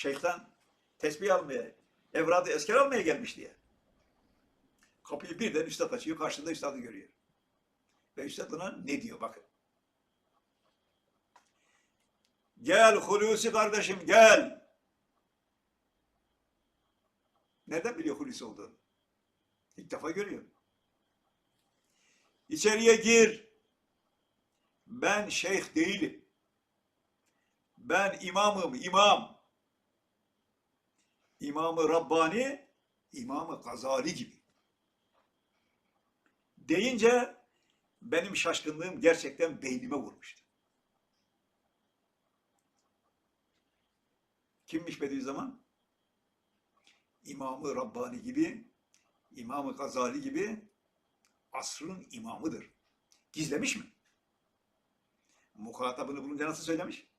şeyhten tesbih almaya, evradı esker almaya gelmiş diye. Kapıyı birden üstad açıyor, karşında üstadı görüyor. Ve üstad ona ne diyor bakın. Gel Hulusi kardeşim gel. Nereden biliyor Hulusi olduğunu? İlk defa görüyor. İçeriye gir. Ben şeyh değilim. Ben imamım, imam. İmamı Rabbani, İmamı Gazali gibi. Deyince benim şaşkınlığım gerçekten beynime vurmuştu. Kimmiş Bediüzzaman? İmamı Rabbani gibi, İmamı Gazali gibi asrın imamıdır. Gizlemiş mi? Muhatabını bulunca nasıl söylemiş?